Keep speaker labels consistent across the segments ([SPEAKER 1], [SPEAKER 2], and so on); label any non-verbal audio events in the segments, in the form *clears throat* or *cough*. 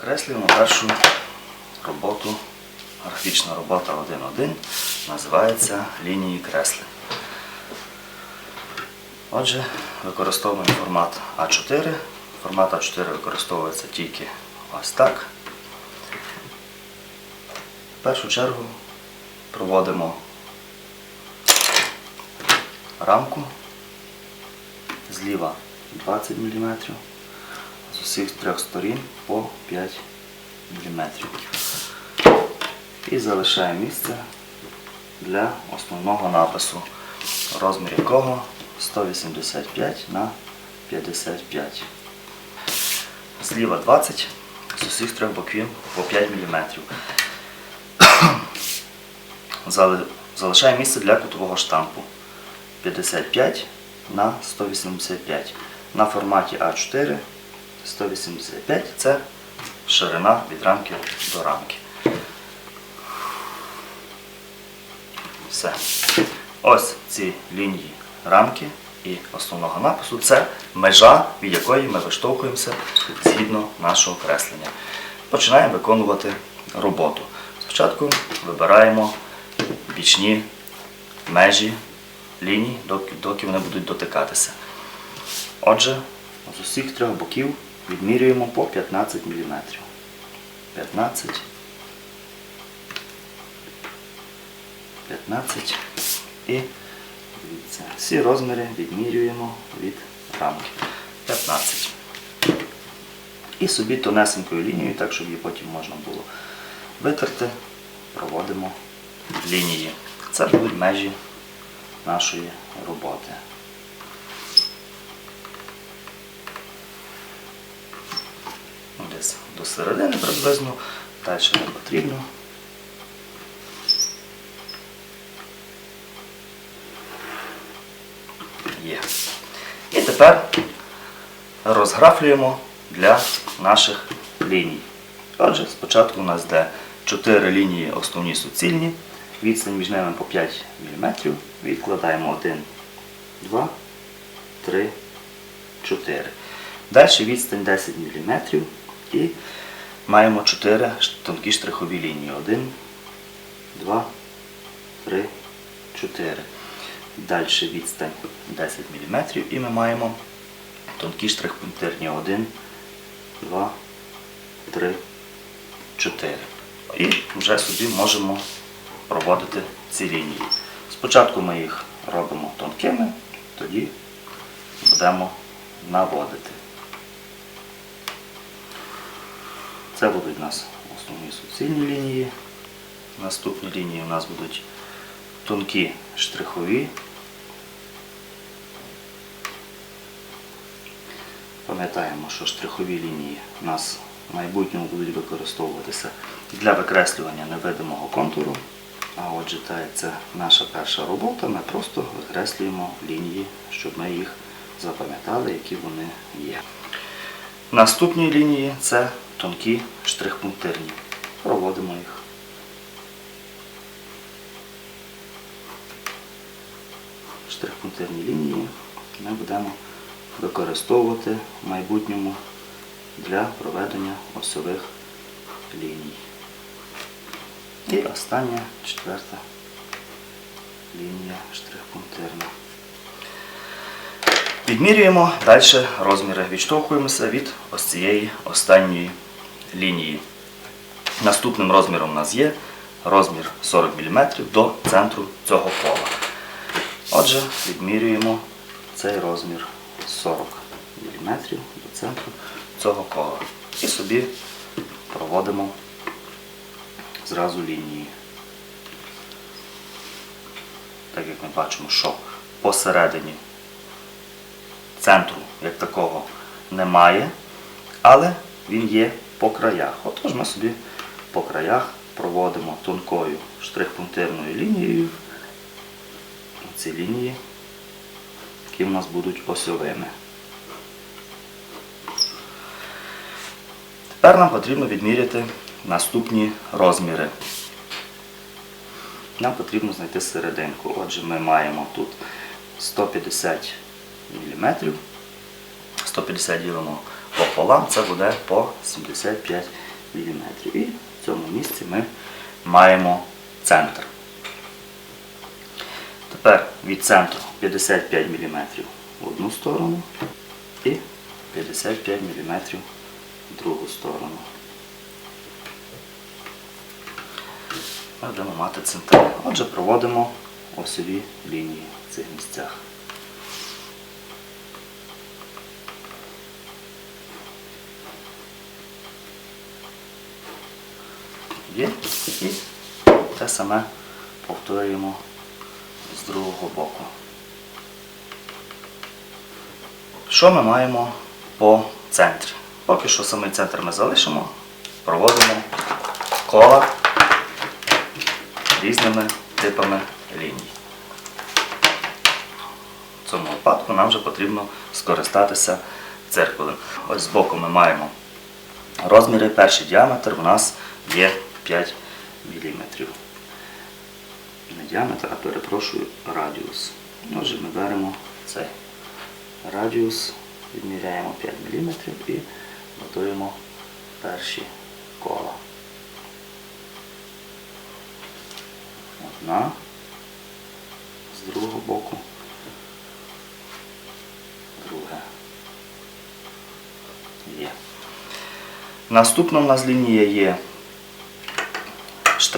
[SPEAKER 1] Викреслюємо першу роботу, графічна робота 1.1, називається лінії креслень. Отже, використовуємо формат А4. Формат А4 використовується тільки ось так. В першу чергу проводимо рамку зліва 20 мм, з усіх трьох сторін по 5 мм. І залишаємо місце для основного напису, розмір якого 185 на 55. Зліва 20, з усіх трьох боків по 5 мм. *clears throat* Зали- Залишаємо місце для кутового штампу 55 на 185. На форматі А4 185 це ширина від рамки до рамки. Все. Ось ці лінії рамки і основного напису це межа, від якої ми виштовхуємося згідно нашого креслення. Починаємо виконувати роботу. Спочатку вибираємо бічні межі ліній, доки, вони будуть дотикатися. Отже, з усіх трьох боків відмірюємо по 15 мм. 15 15 і дивіться, всі розміри відмірюємо від рамки. 15. І собі тонесенькою лінією, так щоб її потім можна було витерти, проводимо лінії. Це будуть межі нашої роботи. Ну, Десь до середини приблизно, далі не потрібно. Є. І тепер розграфлюємо для наших ліній. Отже, спочатку у нас йде 4 лінії основні суцільні, відстань між ними по 5 мм. Відкладаємо 1, 2, 3, 4. Далі відстань 10 мм і маємо 4 тонкі штрихові лінії. 1, 2, 3, 4. Далі відстань 10 мм і ми маємо тонкі штрих-пунктирні 1, 2, 3, 4. І вже собі можемо проводити ці лінії. Спочатку ми їх робимо тонкими, тоді будемо наводити. Це будуть у нас основні суцільні лінії. Наступні лінії у нас будуть тонкі штрихові. Пам'ятаємо, що штрихові лінії у нас в майбутньому будуть використовуватися для викреслювання невидимого контуру. А отже, це наша перша робота, ми просто викреслюємо лінії, щоб ми їх запам'ятали, які вони є. Наступні лінії це тонкі штрих-пунктирні. Проводимо їх. Штрих-пунктирні лінії ми будемо використовувати в майбутньому для проведення осьових ліній. І остання четверта лінія штрих-пунктирна. Відмірюємо далі розміри. Відштовхуємося від ось цієї останньої лінії. Наступним розміром у нас є розмір 40 мм до центру цього кола. Отже, відмірюємо цей розмір 40 мм до центру цього кола. І собі проводимо зразу лінії. Так як ми бачимо, що посередині центру як такого немає, але він є по краях. Отож ми собі по краях проводимо тонкою штрих-пунктирною лінією ці лінії, які в нас будуть осьовими. Тепер нам потрібно відміряти наступні розміри. Нам потрібно знайти серединку. Отже, ми маємо тут 150 мм. 150 ділимо пополам, це буде по 75 мм. І в цьому місці ми маємо центр. Тепер від центру 55 мм в одну сторону і 55 мм в другу сторону. Ми будемо мати центр. Отже, проводимо осьові лінії в цих місцях. Є. І те саме повторюємо з другого боку. Що ми маємо по центрі? Поки що самий центр ми залишимо, проводимо кола різними типами ліній. В цьому випадку нам вже потрібно скористатися циркулем. Ось збоку ми маємо розміри. Перший діаметр у нас є 5 мм. Не діаметр, а перепрошую радіус. Отже, ми беремо цей радіус, відміряємо 5 мм і готуємо перші кола. Одна з другого боку. Друге. Є. Наступна у нас лінія є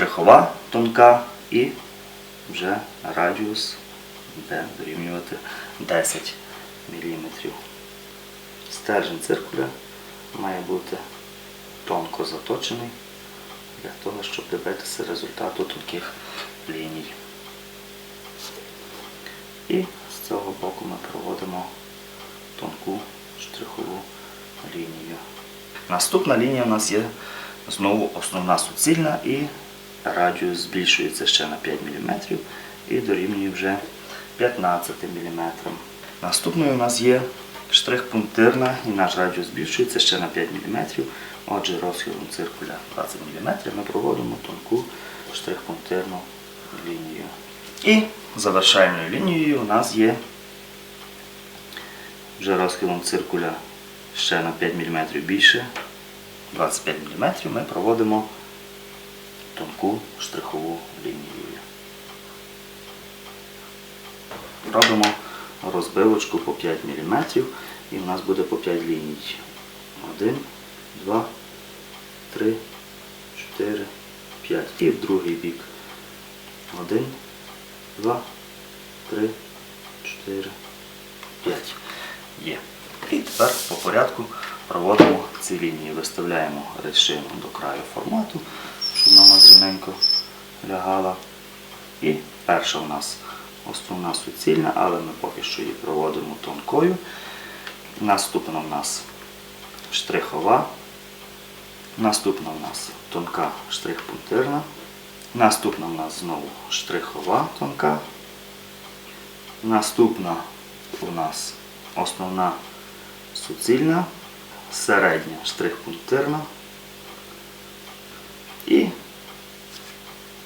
[SPEAKER 1] штрихова, тонка і вже радіус буде дорівнювати 10 мм. Стержень циркуля має бути тонко заточений для того, щоб добитися результату тонких ліній. І з цього боку ми проводимо тонку штрихову лінію. Наступна лінія у нас є знову основна суцільна і радіус збільшується ще на 5 мм і дорівнює вже 15 мм. Наступною у нас є штрих пунктирна і наш радіус збільшується ще на 5 мм. Отже, розхилом циркуля 20 мм ми проводимо тонку штрих-пунктирну лінію. І завершальною лінією у нас є вже розхилом циркуля ще на 5 мм більше, 25 мм, ми проводимо тонку штрихову лінію. Робимо розбивочку по 5 мм і в нас буде по 5 ліній. 1, 2, 3, 4, 5. І в другий бік. 1, 2, 3, 4, 5. Є. І тепер по порядку проводимо ці лінії. Виставляємо решину до краю формату, щоб вона рівненько лягала. І перша у нас основна суцільна, але ми поки що її проводимо тонкою. Наступна у нас штрихова. Наступна у нас тонка штрих-пунктирна. Наступна у нас знову штрихова тонка. Наступна у нас основна суцільна, середня штрих-пунктирна. І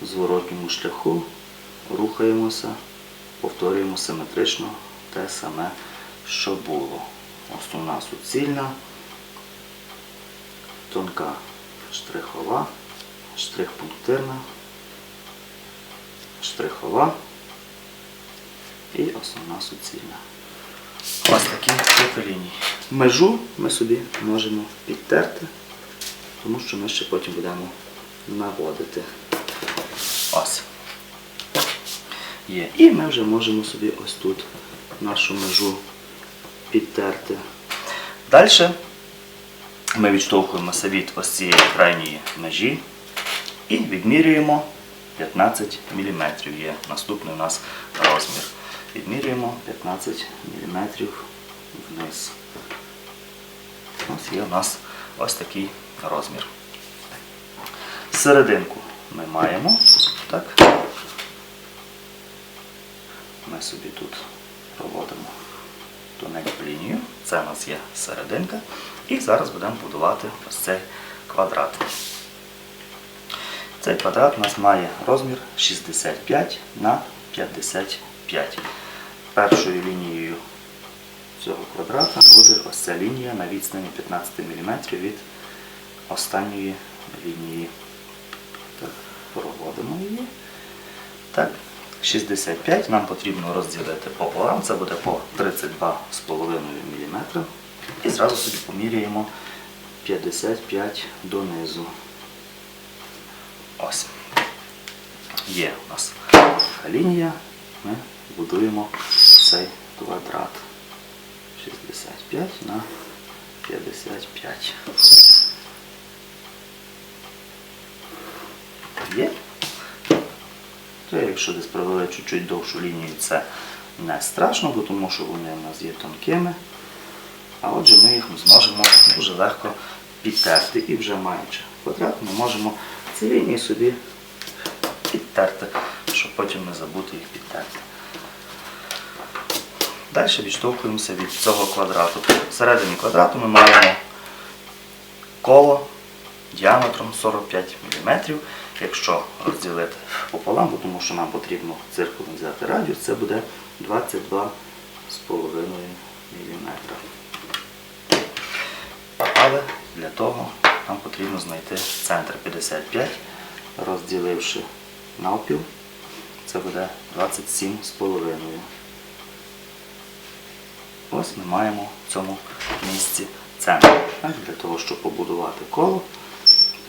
[SPEAKER 1] в зворотньому шляху рухаємося, повторюємо симетрично те саме, що було. Основна суцільна, тонка штрихова, штрих-пунктирна, штрихова і основна суцільна. Ось такі типи ліній. Межу ми собі можемо підтерти, тому що ми ще потім будемо наводити. Ось. Є. І ми вже можемо собі ось тут нашу межу підтерти. Далі ми відштовхуємося від ось цієї крайньої межі і відмірюємо 15 мм. Є наступний у нас розмір. Відмірюємо 15 мм вниз. Ось є у нас ось такий розмір. Серединку ми маємо. Так. Ми собі тут проводимо тоненьку лінію. Це у нас є серединка. І зараз будемо будувати ось цей квадрат. Цей квадрат у нас має розмір 65 на 55. Першою лінією цього квадрата буде ось ця лінія на відстані 15 мм від останньої лінії. Так, проводимо її. Так, 65 нам потрібно розділити пополам, це буде по 32,5 мм. І зразу собі поміряємо 55 донизу. Ось. Є у нас лінія. Ми будуємо цей квадрат. 65 на 55. Є. То якщо десь провели чуть-чуть довшу лінію, це не страшно, бо тому що вони у нас є тонкими. А отже, ми їх зможемо дуже легко підтерти. І вже маючи квадрат, ми можемо ці лінії собі підтерти, щоб потім не забути їх підтерти. Далі відштовхуємося від цього квадрату. Всередині квадрату ми маємо коло діаметром 45 мм. Якщо розділити пополам, бо тому що нам потрібно циркулем взяти радіус, це буде 22,5 мм. Але для того нам потрібно знайти центр 55, розділивши навпіл, це буде 27,5. Ось ми маємо в цьому місці центр. Для того, щоб побудувати коло,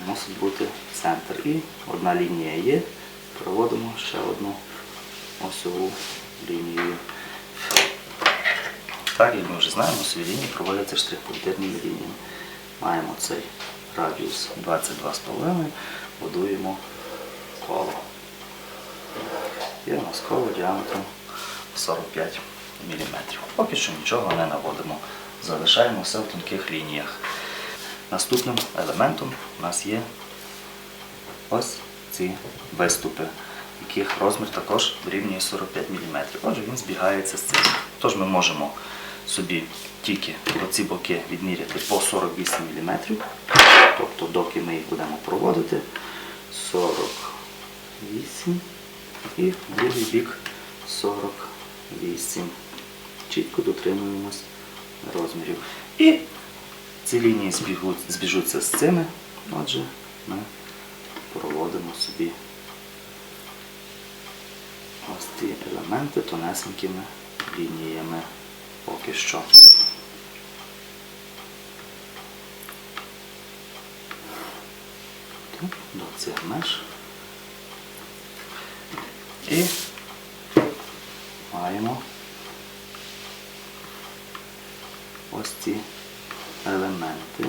[SPEAKER 1] мусить бути центр. І одна лінія є. Проводимо ще одну осьову лінію. Так, як ми вже знаємо, осьові лінії проводяться штрих-пунктирними лініями. Маємо цей радіус 22,5, будуємо коло. Є у нас коло діаметром 45 мм. Поки що нічого не наводимо. Залишаємо все в тонких лініях. Наступним елементом у нас є ось ці виступи, яких розмір також дорівнює 45 мм. Отже, він збігається з цим. Tож ми можемо собі тільки оці боки відміряти по 48 мм, тобто доки ми їх будемо проводити, 48 і другий бік 48. Чітко дотримуємось розмірів. І ці лінії збіжуться з цими, отже, ми проводимо собі ось ці елементи тонесенькими лініями поки що. До цих меж. І маємо ось ці елементи.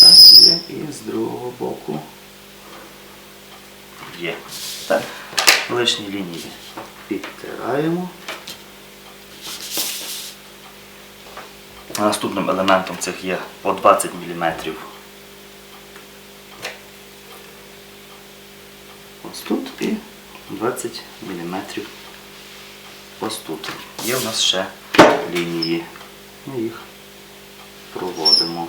[SPEAKER 1] Так, є і з другого боку є. Так, лишні лінії підтираємо. Наступним елементом цих є по 20 мм. Ось тут і 20 мм ось тут. Є в нас ще лінії. Ми їх проводимо.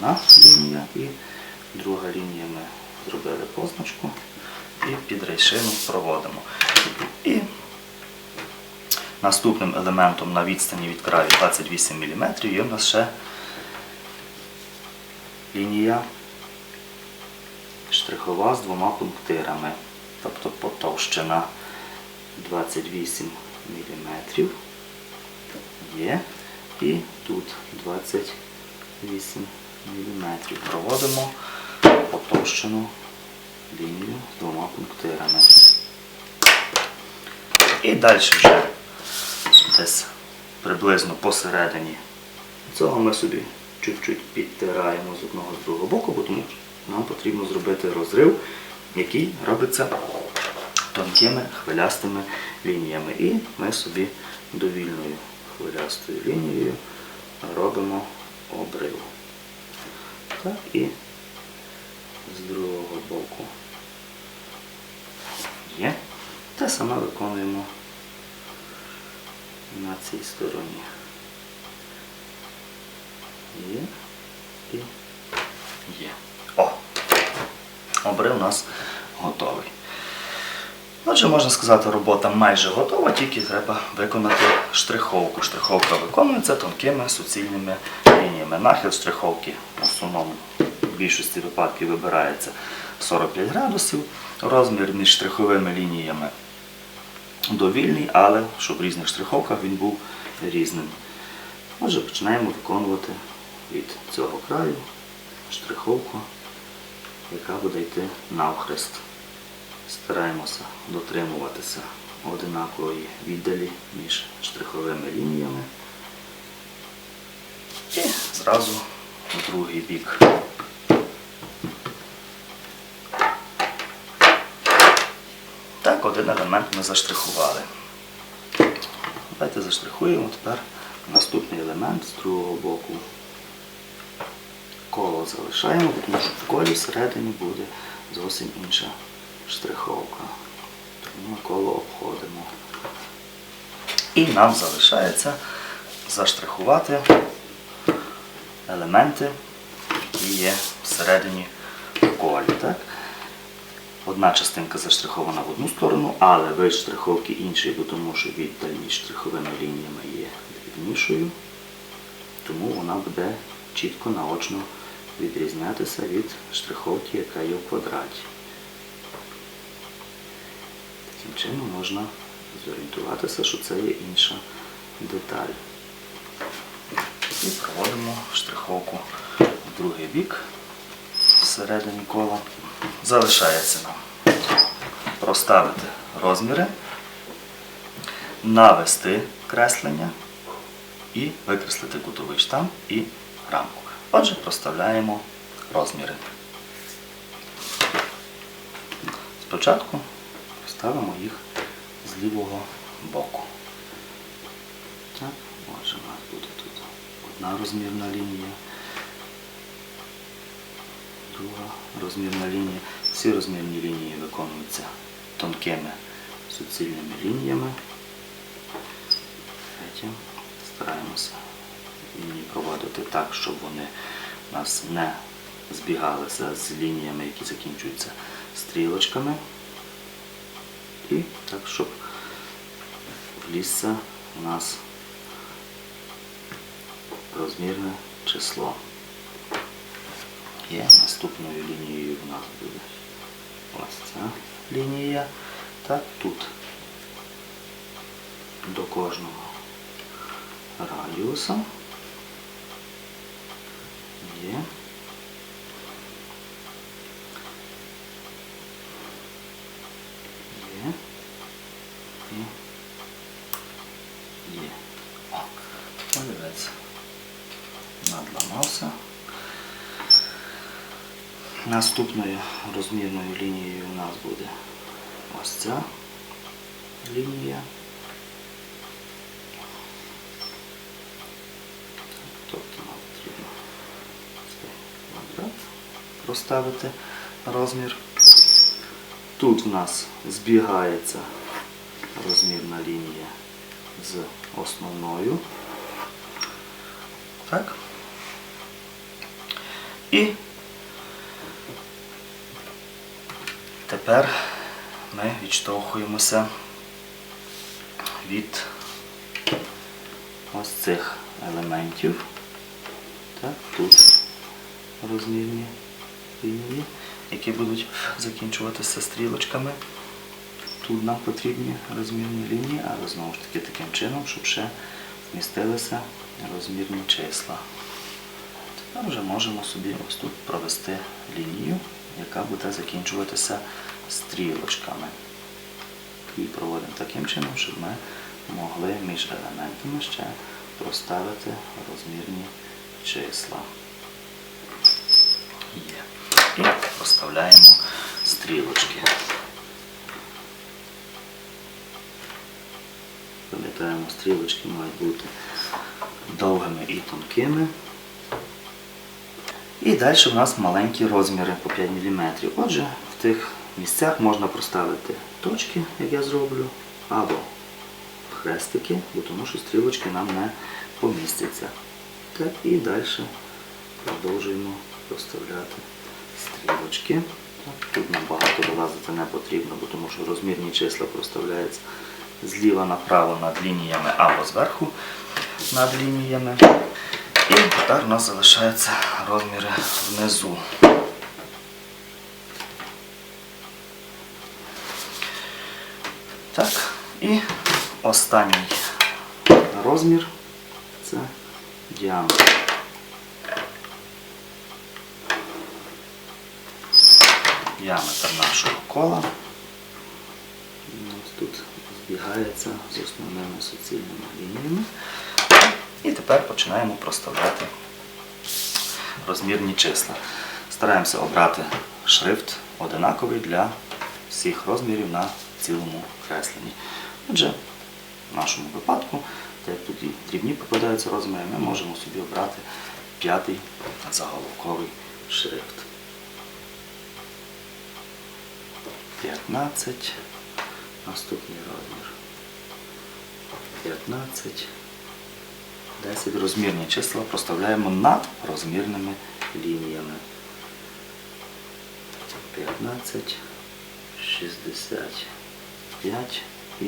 [SPEAKER 1] Одна лінія і друга лінія ми зробили позначку і під рейшину проводимо. І наступним елементом на відстані від краю 28 мм є в нас ще лінія штрихова з двома пунктирами, тобто потовщина 28 мм є і тут 28 мм. Проводимо потовщену лінію з двома пунктирами. І далі вже десь приблизно посередині цього ми собі чуть-чуть підтираємо з одного з другого боку, бо тому нам потрібно зробити розрив, який робиться тонкими хвилястими лініями. І ми собі довільною хвилястою лінією робимо обрив. Так, і з другого боку є. Те саме виконуємо на цій стороні. Є і є. О! Обрив у нас готовий. Отже, можна сказати, робота майже готова, тільки треба виконати штриховку. Штриховка виконується тонкими суцільними лініями. Нахил штриховки в основному в більшості випадків вибирається 45 градусів. Розмір між штриховими лініями довільний, але щоб в різних штриховках він був різним. Отже, починаємо виконувати від цього краю штриховку, яка буде йти навхрест. Стараємося дотримуватися одинакової віддалі між штриховими лініями. І зразу в другий бік. Так, один елемент ми заштрихували. Давайте заштрихуємо тепер наступний елемент з другого боку. Коло залишаємо, тому що в колі всередині буде зовсім інша штриховка. Тому коло обходимо. І нам залишається заштрихувати елементи, які є всередині колі. Так? Одна частинка заштрихована в одну сторону, але вид штриховки інший, бо тому що віддаль між штриховими лініями є дрібнішою, тому вона буде чітко наочно відрізнятися від штриховки, яка є в квадраті. Таким чином можна зорієнтуватися, що це є інша деталь. І проводимо штриховку в другий бік всередині кола. Залишається нам проставити розміри, навести креслення і викреслити кутовий штамп і рамку. Отже, проставляємо розміри. Спочатку ставимо їх з лівого боку. Так, отже, у нас буде тут одна розмірна лінія, друга розмірна лінія. Всі розмірні лінії виконуються тонкими суцільними лініями. Третє. Стараємося лінії проводити так, щоб вони у нас не збігалися з лініями, які закінчуються стрілочками. І так, щоб влізся у нас розмірне число. Є наступною лінією у нас буде ось ця лінія. Так, тут до кожного радіуса є. Є. Наступною розмірною лінією у нас буде ось ця лінія. Тобто нам потрібно цей квадрат проставити розмір. Тут в нас збігається розмірна лінія з основною. Так. І тепер ми відштовхуємося від ось цих елементів. Так, тут розмірні лінії, які будуть закінчуватися стрілочками. Тут нам потрібні розмірні лінії, але знову ж таки таким чином, щоб ще вмістилися розмірні числа. Тепер вже можемо собі ось тут провести лінію, яка буде закінчуватися стрілочками. І проводимо таким чином, щоб ми могли між елементами ще проставити розмірні числа. Є. І проставляємо стрілочки. Пам'ятаємо, стрілочки мають бути довгими і тонкими. Далі в нас маленькі розміри по 5 мм. Отже, в тих місцях можна проставити точки, як я зроблю, або хрестики, бо тому що стрілочки нам не помістяться. Так, і далі продовжуємо проставляти стрілочки. Тут нам багато вилазити не потрібно, бо тому що розмірні числа проставляються зліва направо над лініями або зверху над лініями. І тепер у нас залишаються розміри внизу. Так, і останній розмір це діаметр. Діаметр нашого кола. Ось тут збігається з основними суцільними лініями. І тепер починаємо проставляти розмірні числа. Стараємося обрати шрифт одинаковий для всіх розмірів на цілому кресленні. Отже, в нашому випадку, так як тут дрібні попадаються розміри, ми можемо собі обрати п'ятий заголовковий шрифт. 15, наступний розмір. 15, 10 розмірні числа проставляємо над розмірними лініями. 15, 65 і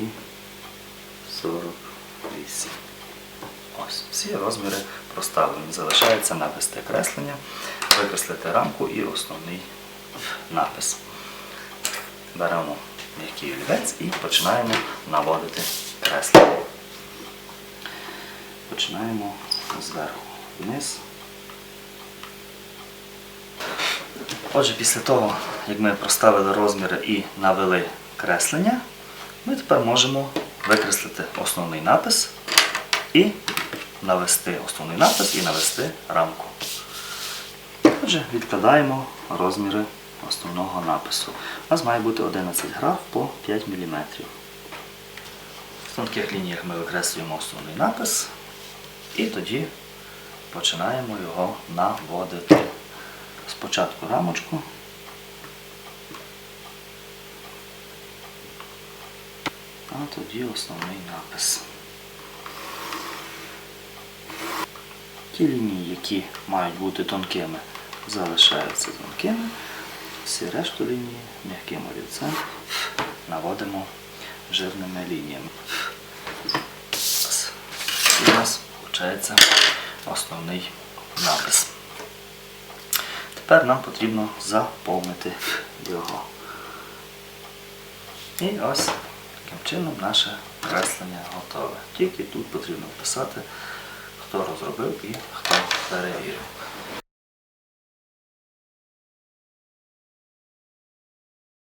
[SPEAKER 1] 48. Ось, всі розміри проставлені. Залишається навести креслення, викреслити рамку і основний напис. Беремо м'який олівець і починаємо наводити креслення. Починаємо зверху вниз. Отже, після того, як ми проставили розміри і навели креслення, ми тепер можемо викреслити основний напис і навести основний напис і навести рамку. Отже, відкладаємо розміри основного напису. У нас має бути 11 граф по 5 мм. В тонких лініях ми викреслюємо основний напис і тоді починаємо його наводити. Спочатку рамочку. А тоді основний напис. Ті лінії, які мають бути тонкими, залишаються тонкими. Всі решту лінії м'яким олівцем наводимо жирними лініями. Ось. І виходить основний напис. Тепер нам потрібно заповнити його. І ось таким чином наше креслення готове. Тільки тут потрібно вписати, хто розробив і хто перевірив.